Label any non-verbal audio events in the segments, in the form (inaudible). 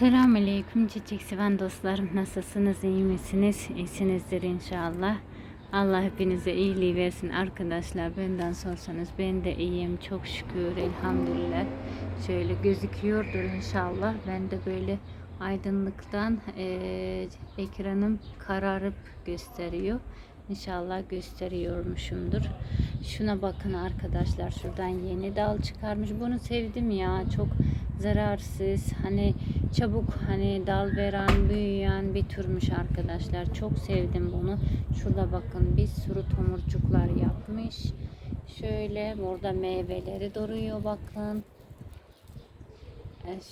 Selamünaleyküm çiçek seven dostlarım. Nasılsınız? iyi misiniz? İyisinizdir inşallah. Allah hepinize iyiliği versin arkadaşlar. Benden sorsanız ben de iyiyim. Çok şükür elhamdülillah. Şöyle gözüküyordur inşallah. Ben de böyle aydınlıktan eee, ekranım kararıp gösteriyor. İnşallah gösteriyormuşumdur. Şuna bakın arkadaşlar. Şuradan yeni dal çıkarmış. Bunu sevdim ya. Çok zararsız. Hani çabuk hani dal veren, büyüyen bir türmüş arkadaşlar. Çok sevdim bunu. Şurada bakın bir sürü tomurcuklar yapmış. Şöyle burada meyveleri duruyor bakın.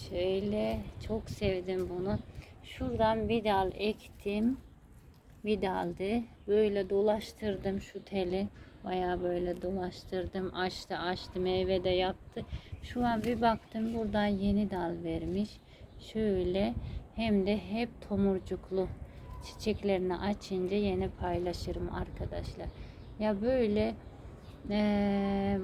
Şöyle çok sevdim bunu. Şuradan bir dal ektim. Bir daldı. Böyle dolaştırdım şu teli. Baya böyle dolaştırdım. Açtı açtı meyve de yaptı. Şu an bir baktım buradan yeni dal vermiş. Şöyle hem de hep tomurcuklu. Çiçeklerini açınca yeni paylaşırım arkadaşlar. Ya böyle eee,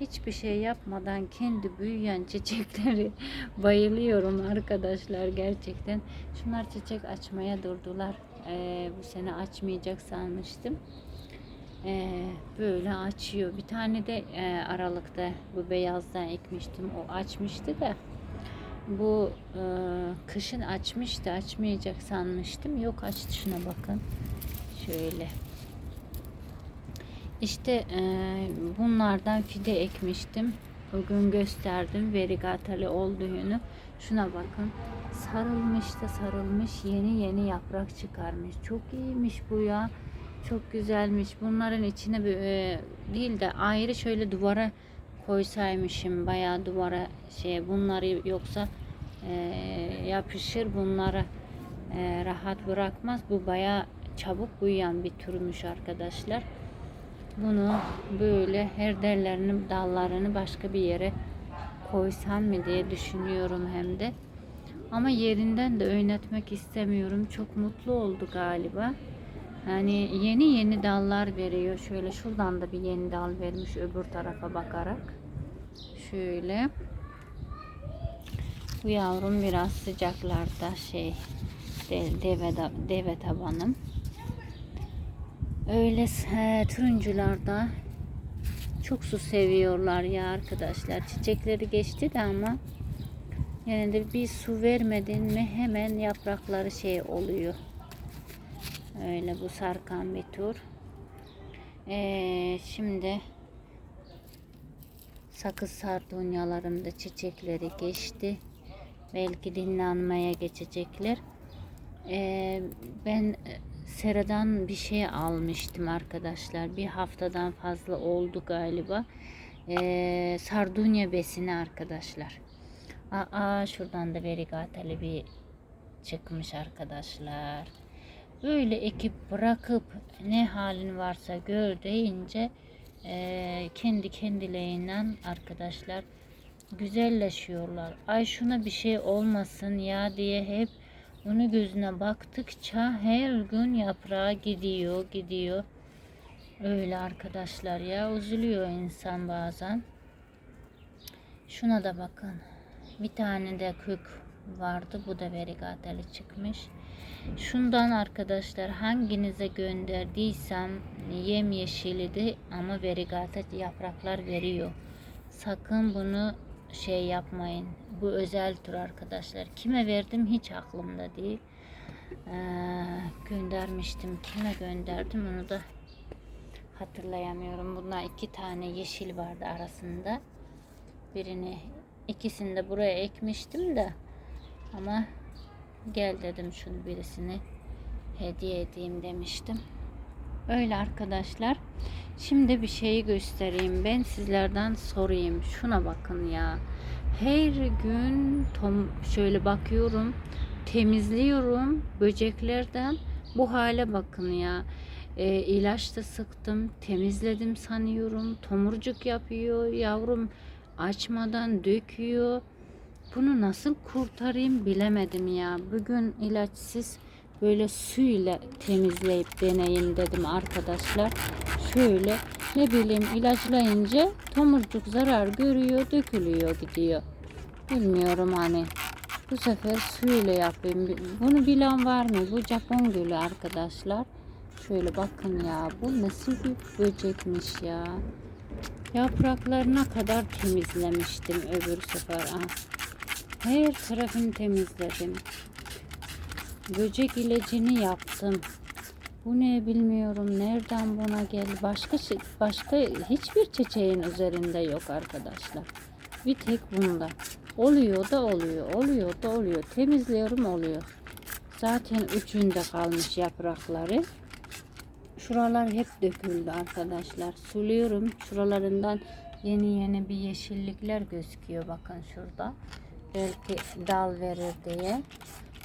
hiçbir şey yapmadan kendi büyüyen çiçekleri (laughs) bayılıyorum arkadaşlar gerçekten. Şunlar çiçek açmaya durdular. Eee, bu sene açmayacak sanmıştım. Eee, böyle açıyor. Bir tane de eee, aralıkta bu beyazdan ekmiştim. O açmıştı da bu eee, kışın açmıştı. Açmayacak sanmıştım. Yok açtı şuna bakın. Şöyle. İşte eee, bunlardan fide ekmiştim. Bugün gösterdim verigatalı olduğunu. Şuna bakın. Sarılmış da sarılmış. Yeni yeni yaprak çıkarmış. Çok iyiymiş bu ya. Çok güzelmiş. Bunların içine e, değil de ayrı şöyle duvara koysaymışım. Bayağı duvara şey bunları yoksa e, yapışır bunları e, rahat bırakmaz. Bu bayağı çabuk büyüyen bir türmüş arkadaşlar. Bunu böyle her derlerini dallarını başka bir yere koysam mı diye düşünüyorum hem de. Ama yerinden de oynatmak istemiyorum. Çok mutlu oldu galiba. Yani yeni yeni dallar veriyor. Şöyle şuradan da bir yeni dal vermiş öbür tarafa bakarak. Şöyle. Bu yavrum biraz sıcaklarda şey de- deve, deve tabanım. Öyle e, turuncularda çok su seviyorlar ya arkadaşlar. Çiçekleri geçti de ama yani de bir su vermedin mi hemen yaprakları şey oluyor. Öyle bu sarkan bir tur. Ee, şimdi sakız sardunyalarım da çiçekleri geçti. Belki dinlenmeye geçecekler. Ee, ben e, Sera'dan bir şey almıştım arkadaşlar. Bir haftadan fazla oldu galiba. Ee, sardunya besini arkadaşlar. Aa şuradan da verigateli bir çıkmış arkadaşlar. Böyle ekip bırakıp ne halin varsa gör deyince eee, kendi kendilerinden arkadaşlar güzelleşiyorlar. Ay şuna bir şey olmasın ya diye hep onu gözüne baktıkça her gün yaprağı gidiyor gidiyor. Öyle arkadaşlar ya üzülüyor insan bazen. Şuna da bakın. Bir tane de kök vardı. Bu da verigateli çıkmış. Şundan arkadaşlar hanginize gönderdiysem yem yeşilidi ama verigata yapraklar veriyor. Sakın bunu şey yapmayın. Bu özel tür arkadaşlar. Kime verdim hiç aklımda değil. Ee, göndermiştim. Kime gönderdim onu da hatırlayamıyorum. Bunlar iki tane yeşil vardı arasında. Birini ikisini de buraya ekmiştim de ama gel dedim şunu birisini hediye edeyim demiştim. Öyle arkadaşlar. Şimdi bir şeyi göstereyim. Ben sizlerden sorayım. Şuna bakın ya. Her gün tom şöyle bakıyorum. Temizliyorum böceklerden. Bu hale bakın ya. E, ilaç da sıktım. Temizledim sanıyorum. Tomurcuk yapıyor. Yavrum açmadan döküyor. Bunu nasıl kurtarayım bilemedim ya. Bugün ilaçsız böyle suyla temizleyip deneyim dedim arkadaşlar. Şöyle ne bileyim ilaçlayınca tomurcuk zarar görüyor, dökülüyor gidiyor. Bilmiyorum hani Bu sefer suyla yapayım. Bunu bilen var mı? Bu Japon gülü arkadaşlar. Şöyle bakın ya. Bu nasıl bir böcekmiş ya. Yapraklarına kadar temizlemiştim öbür sefer. Ah. Her tarafını temizledim. Böcek ilacını yaptım. Bu ne bilmiyorum. Nereden buna geldi? Başka şey- başka hiçbir çiçeğin üzerinde yok arkadaşlar. Bir tek bunda. Oluyor da oluyor. Oluyor da oluyor. Temizliyorum oluyor. Zaten ucunda kalmış yaprakları. Şuralar hep döküldü arkadaşlar. Suluyorum. Şuralarından yeni yeni bir yeşillikler gözüküyor. Bakın şurada. Belki dal verir diye.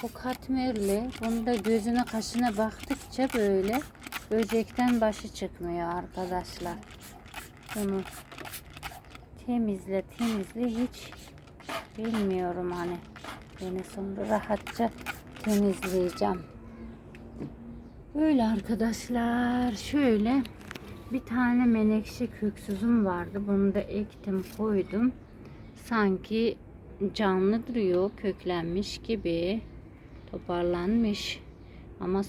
Bu katmerli. Bunda gözüne kaşına baktıkça böyle böcekten başı çıkmıyor arkadaşlar. Bunu temizle temizle hiç bilmiyorum hani. Yine sonra rahatça temizleyeceğim. Böyle arkadaşlar şöyle bir tane menekşe köksüzüm vardı. Bunu da ektim koydum. Sanki canlı duruyor köklenmiş gibi toparlanmış ama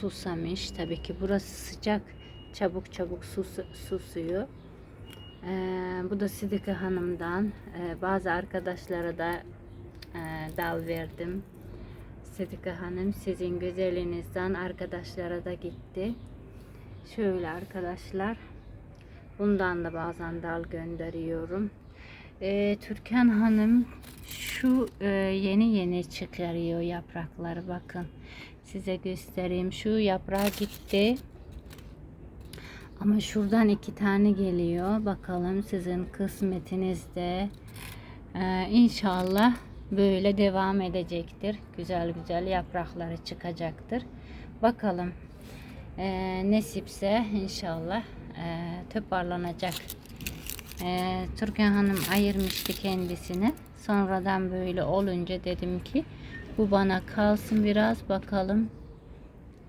susamış. Tabii ki burası sıcak çabuk çabuk sus, susuyor. Ee, bu da Sidika Hanım'dan. Ee, bazı arkadaşlara da e, dal verdim. Sidika Hanım sizin güzelinizden arkadaşlara da gitti. Şöyle arkadaşlar. Bundan da bazen dal gönderiyorum. Ee, Türkan Hanım şu e, yeni yeni çıkarıyor yaprakları bakın. Size göstereyim. Şu yaprağı gitti. Ama şuradan iki tane geliyor. Bakalım sizin kısmetinizde. Ee, inşallah böyle devam edecektir. Güzel güzel yaprakları çıkacaktır. Bakalım ee, nesipse inşallah ee, toparlanacak. Ee, Türkan Hanım ayırmıştı kendisini. Sonradan böyle olunca dedim ki bu bana kalsın biraz bakalım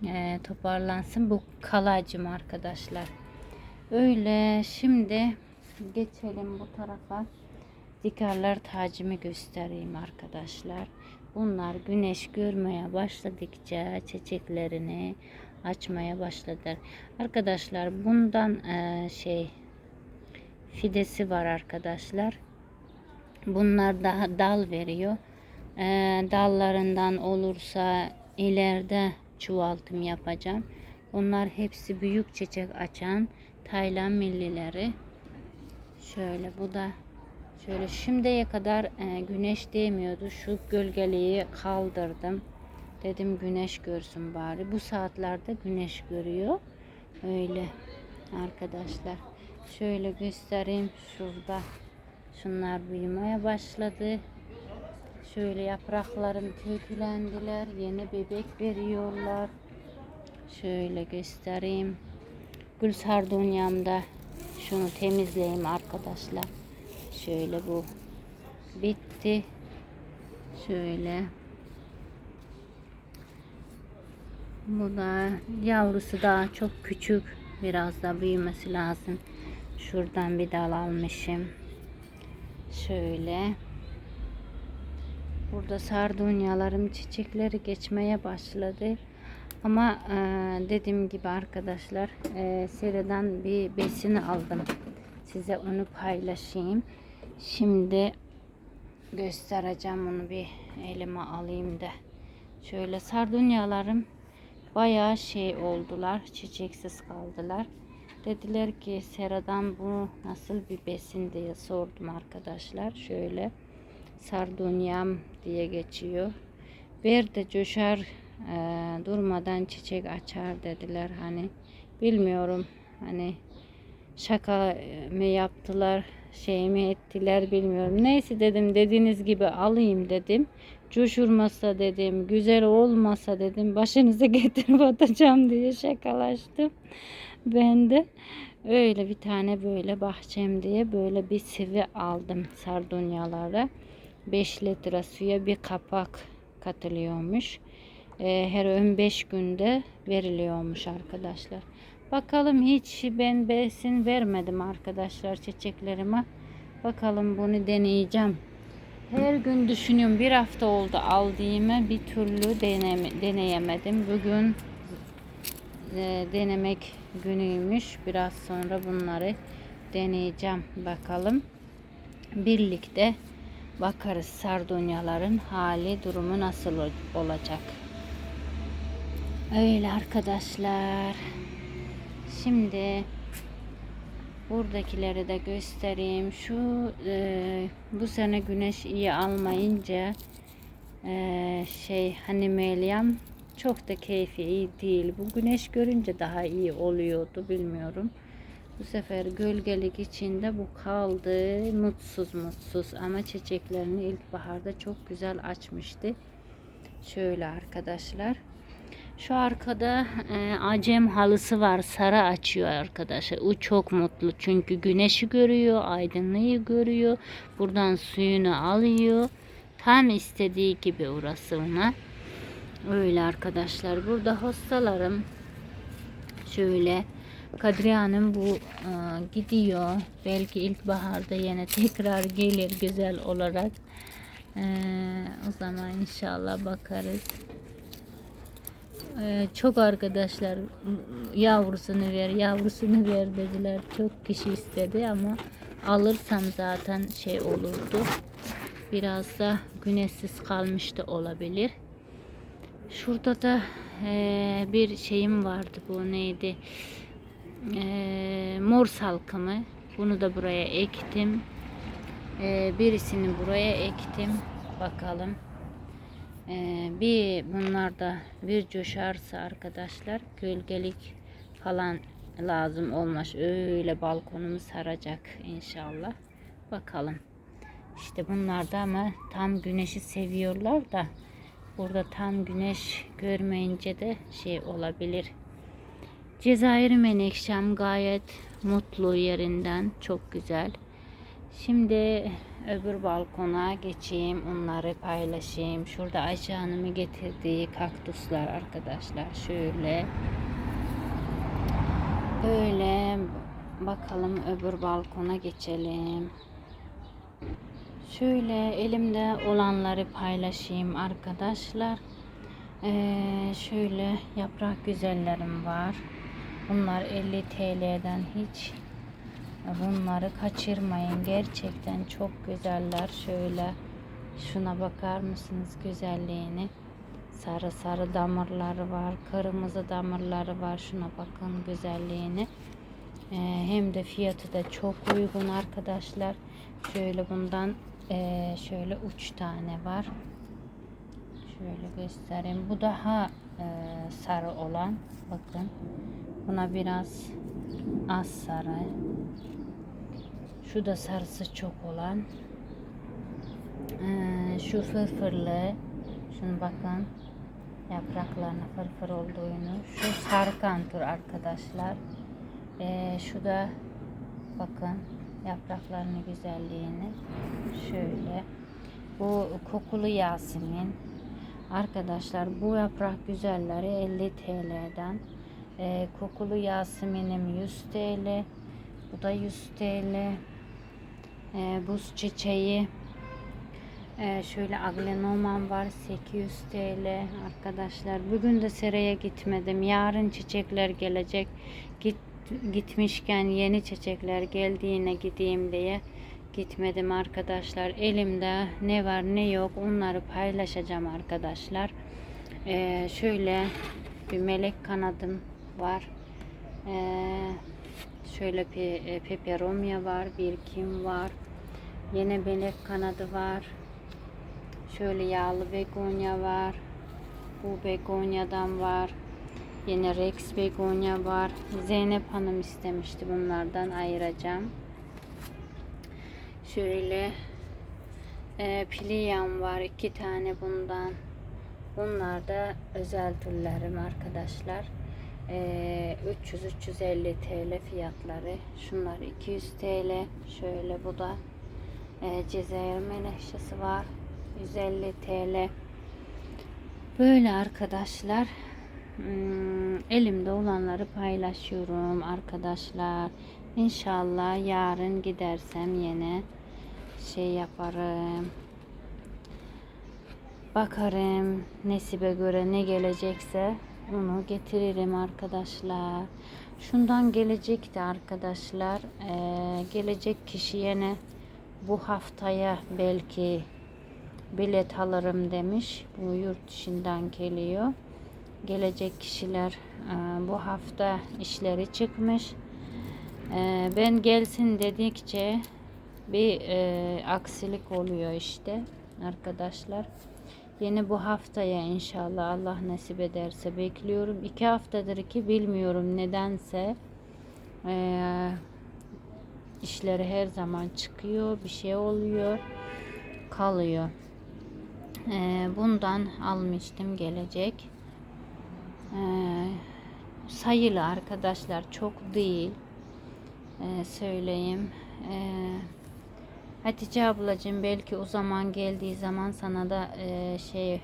ee, toparlansın. Bu kalacım arkadaşlar. Öyle şimdi geçelim bu tarafa. Dikarlar tacımı göstereyim arkadaşlar. Bunlar güneş görmeye başladıkça çiçeklerini açmaya başladılar. Arkadaşlar bundan e, şey fidesi var arkadaşlar. Bunlar daha dal veriyor. E, dallarından olursa ileride çoğaltım yapacağım. Bunlar hepsi büyük çiçek açan Tayland millileri. Şöyle bu da şöyle şimdiye kadar e, güneş değmiyordu. Şu gölgeliği kaldırdım. Dedim güneş görsün bari. Bu saatlerde güneş görüyor. Öyle arkadaşlar. Şöyle göstereyim şurada. Şunlar büyümeye başladı. Şöyle yapraklarım köklendiler. Yeni bebek veriyorlar. Şöyle göstereyim. Gül sardunyamda şunu temizleyeyim arkadaşlar. Şöyle bu bitti. Şöyle. Bu da yavrusu daha çok küçük. Biraz da büyümesi lazım. Şuradan bir dal almışım. Şöyle. Burada sardunyalarım çiçekleri geçmeye başladı. Ama e, dediğim gibi arkadaşlar e, seriden bir besin aldım. Size onu paylaşayım. Şimdi göstereceğim onu bir elime alayım da. Şöyle sardunyalarım bayağı şey oldular. Çiçeksiz kaldılar. Dediler ki seradan bu nasıl bir besin diye sordum arkadaşlar. Şöyle sardunyam diye geçiyor. Ver de coşar e, durmadan çiçek açar dediler. Hani bilmiyorum hani şaka mı yaptılar şey mi ettiler bilmiyorum. Neyse dedim dediğiniz gibi alayım dedim. Coşurmasa dedim güzel olmasa dedim. Başınıza getirip atacağım diye şakalaştım ben de öyle bir tane böyle bahçem diye böyle bir sivi aldım sardunyalara 5 litre suya bir kapak katılıyormuş e, her 15 günde veriliyormuş arkadaşlar. Bakalım hiç ben besin vermedim arkadaşlar çiçeklerime. Bakalım bunu deneyeceğim. Her gün düşünüyorum bir hafta oldu aldığımı bir türlü deneyemedim. Bugün e, denemek günüymüş. Biraz sonra bunları deneyeceğim bakalım. Birlikte bakarız sardunyaların hali durumu nasıl ol- olacak. Öyle arkadaşlar. Şimdi buradakileri de göstereyim. Şu e, bu sene güneş iyi almayınca e, şey hani Meryem çok da keyfi iyi değil. Bu güneş görünce daha iyi oluyordu bilmiyorum. Bu sefer gölgelik içinde bu kaldı. Mutsuz mutsuz ama çiçeklerini ilkbaharda çok güzel açmıştı. Şöyle arkadaşlar. Şu arkada e, acem halısı var. Sarı açıyor arkadaşlar. O çok mutlu. Çünkü güneşi görüyor, aydınlığı görüyor. Buradan suyunu alıyor. Tam istediği gibi orası ona. Öyle arkadaşlar. Burada hastalarım şöyle Kadriye Hanım bu e, gidiyor. Belki ilkbaharda yine tekrar gelir güzel olarak. E, o zaman inşallah bakarız. E, çok arkadaşlar yavrusunu ver, yavrusunu ver dediler. Çok kişi istedi ama alırsam zaten şey olurdu. Biraz da güneşsiz kalmış da olabilir. Şurada da e, bir şeyim vardı bu neydi? E, mor salkımı. Bunu da buraya ektim. E, birisini buraya ektim. Bakalım. E, bir bunlar da bir coşarsa arkadaşlar gölgelik falan lazım olmaz. Öyle balkonumu saracak inşallah. Bakalım. İşte bunlar da ama tam güneşi seviyorlar da burada tam güneş görmeyince de şey olabilir. Cezayir menekşem gayet mutlu yerinden. Çok güzel. Şimdi öbür balkona geçeyim. Onları paylaşayım. Şurada Ayşe Hanım'ı getirdiği kaktüsler arkadaşlar. Şöyle. Böyle bakalım öbür balkona geçelim. Şöyle elimde olanları paylaşayım arkadaşlar. Ee, şöyle yaprak güzellerim var. Bunlar 50 TL'den hiç bunları kaçırmayın. Gerçekten çok güzeller. Şöyle şuna bakar mısınız güzelliğini? Sarı sarı damarları var. Kırmızı damarları var. Şuna bakın güzelliğini. Ee, hem de fiyatı da çok uygun arkadaşlar. Şöyle bundan ee, şöyle uç tane var. Şöyle göstereyim. Bu daha e, sarı olan. Bakın. Buna biraz az sarı. Şu da sarısı çok olan. Ee, şu fırfırlı. Şunu bakın. Yapraklarına fırfır olduğunu. Şu sarı kantur arkadaşlar. Ee, şu da bakın yapraklarını güzelliğini. Şöyle. Bu kokulu yasemin. Arkadaşlar bu yaprak güzelleri 50 TL'den. Ee, kokulu yaseminim 100 TL. Bu da 100 TL. Ee, buz çiçeği. Ee, şöyle aglenoman var 800 TL arkadaşlar. Bugün de seraya gitmedim. Yarın çiçekler gelecek. Git gitmişken yeni çiçekler geldiğine gideyim diye gitmedim arkadaşlar. Elimde ne var ne yok onları paylaşacağım arkadaşlar. Ee, şöyle bir melek kanadım var. Ee, şöyle pe e, peperomia var, bir kim var. Yine melek kanadı var. Şöyle yağlı begonya var. Bu begonyadan var. Yine Rex begonya var. Zeynep Hanım istemişti bunlardan ayıracağım. Şöyle e, Pliyam var. iki tane bundan. Bunlar da özel türlerim arkadaşlar. E, 300-350 TL fiyatları. Şunlar 200 TL. Şöyle bu da e, Cezayir menekşesi var. 150 TL. Böyle arkadaşlar. Hmm, elimde olanları paylaşıyorum arkadaşlar. İnşallah yarın gidersem yine şey yaparım. bakarım nesibe göre ne gelecekse onu getiririm arkadaşlar. Şundan gelecekti arkadaşlar. Ee, gelecek kişiye ne bu haftaya belki bilet alırım demiş. Bu yurt dışından geliyor. Gelecek kişiler e, bu hafta işleri çıkmış. E, ben gelsin dedikçe bir e, aksilik oluyor işte arkadaşlar. Yeni bu haftaya inşallah Allah nasip ederse bekliyorum. İki haftadır ki bilmiyorum nedense işleri her zaman çıkıyor, bir şey oluyor, kalıyor. Bundan almıştım gelecek. E, sayılı arkadaşlar çok değil. E, söyleyeyim. E, Hatice ablacığım belki o zaman geldiği zaman sana da e, şey e,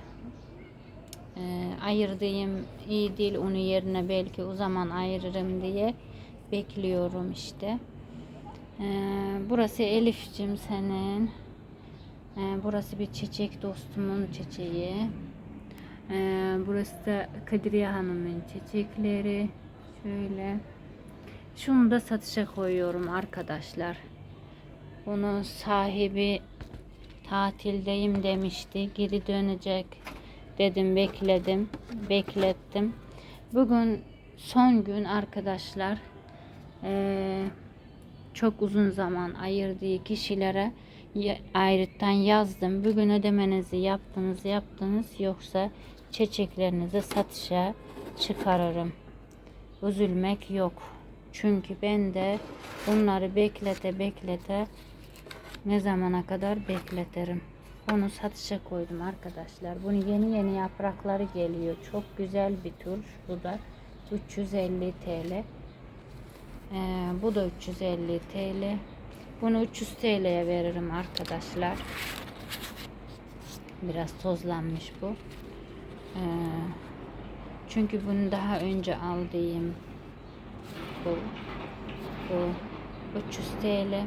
ayırdığım iyi değil onu yerine belki o zaman ayırırım diye bekliyorum işte. E, burası Elif'cim senin. E, burası bir çiçek dostumun çiçeği. E, burası da Kadriye Hanım'ın çiçekleri. Şöyle. Şunu da satışa koyuyorum arkadaşlar. Bunu sahibi tatildeyim demişti. Geri dönecek dedim bekledim. Beklettim. Bugün son gün arkadaşlar. Ee, çok uzun zaman ayırdığı kişilere ayrıttan yazdım. Bugün ödemenizi yaptınız yaptınız yoksa çiçeklerinizi satışa çıkarırım. Üzülmek yok. Çünkü ben de bunları beklete beklete ne zamana kadar bekletirim. Onu satışa koydum arkadaşlar. Bunu yeni yeni yaprakları geliyor. Çok güzel bir tür. Bu da 350 TL. Ee, bu da 350 TL. Bunu 300 TL'ye veririm arkadaşlar. Biraz tozlanmış bu. Ee, çünkü bunu daha önce aldığım bu. Bu 300 TL.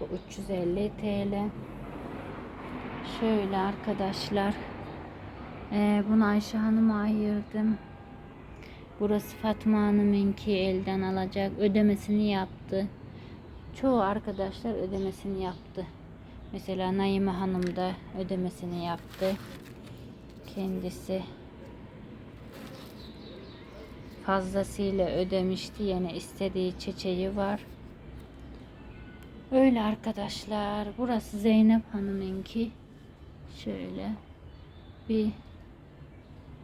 Bu 350 TL. Şöyle arkadaşlar. Ee, bunu Ayşe Hanım'a ayırdım. Burası Fatma Hanım'ınki elden alacak. Ödemesini yaptı. Çoğu arkadaşlar ödemesini yaptı. Mesela Naime Hanım da ödemesini yaptı. Kendisi fazlasıyla ödemişti. Yine istediği çiçeği var. Öyle arkadaşlar. Burası Zeynep Hanım'ınki. Şöyle bir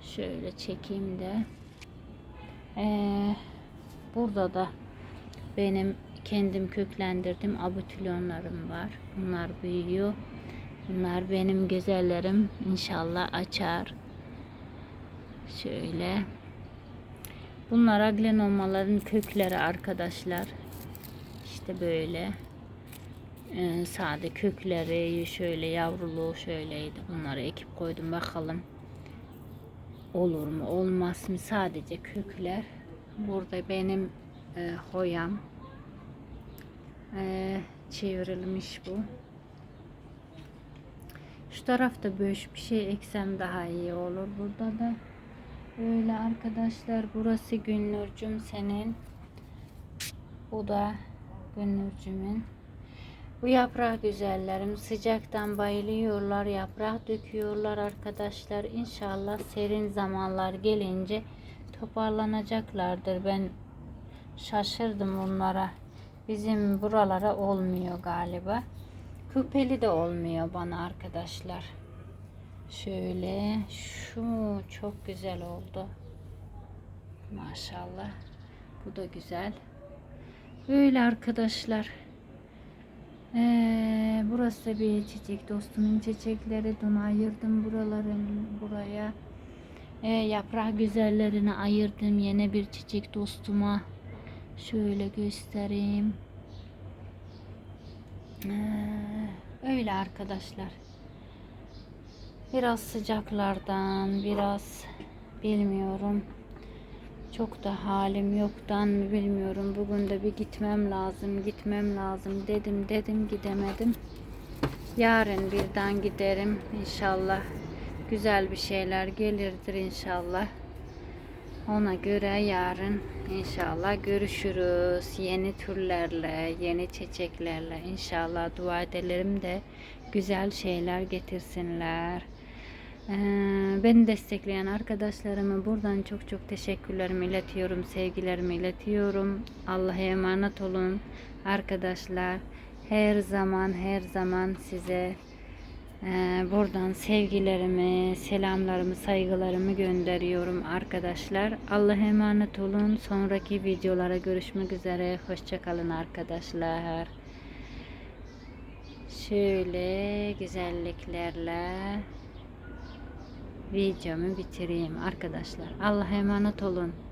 şöyle çekeyim de. Ee, burada da benim kendim köklendirdim abutilonlarım var. Bunlar büyüyor. Bunlar benim güzellerim. İnşallah açar. Şöyle. Bunlar aglenomaların kökleri arkadaşlar. İşte böyle. Ee, sade kökleri şöyle yavruluğu şöyleydi. Bunları ekip koydum bakalım. Olur mu olmaz mı? Sadece kökler. Burada benim e, hoyam e, çevrilmiş bu. Şu tarafta böyle bir şey eksem daha iyi olur. Burada da Böyle arkadaşlar burası Günnurcum senin. Bu da Günnurcumun. Bu yaprak güzellerim sıcaktan bayılıyorlar. Yaprak döküyorlar arkadaşlar. İnşallah serin zamanlar gelince toparlanacaklardır. Ben şaşırdım onlara. Bizim buralara olmuyor galiba. Küpeli de olmuyor bana arkadaşlar. Şöyle şu çok güzel oldu. Maşallah. Bu da güzel. Böyle arkadaşlar. Ee, burası da bir çiçek dostumun çiçekleri. Dün ayırdım buraların buraya. Ee, yaprak güzellerini ayırdım. Yine bir çiçek dostuma. Şöyle göstereyim. Ee, öyle arkadaşlar. Biraz sıcaklardan, biraz bilmiyorum. Çok da halim yoktan bilmiyorum. Bugün de bir gitmem lazım, gitmem lazım dedim dedim gidemedim. Yarın birden giderim inşallah. güzel bir şeyler gelirdir inşallah. Ona göre yarın inşallah görüşürüz. Yeni türlerle, yeni çiçeklerle inşallah dua edelim de güzel şeyler getirsinler. Ee, beni destekleyen arkadaşlarıma buradan çok çok teşekkürlerimi iletiyorum, sevgilerimi iletiyorum. Allah'a emanet olun arkadaşlar. Her zaman her zaman size buradan sevgilerimi, selamlarımı, saygılarımı gönderiyorum arkadaşlar. Allah'a emanet olun. Sonraki videolara görüşmek üzere. Hoşçakalın arkadaşlar. Şöyle güzelliklerle videomu bitireyim arkadaşlar. Allah'a emanet olun.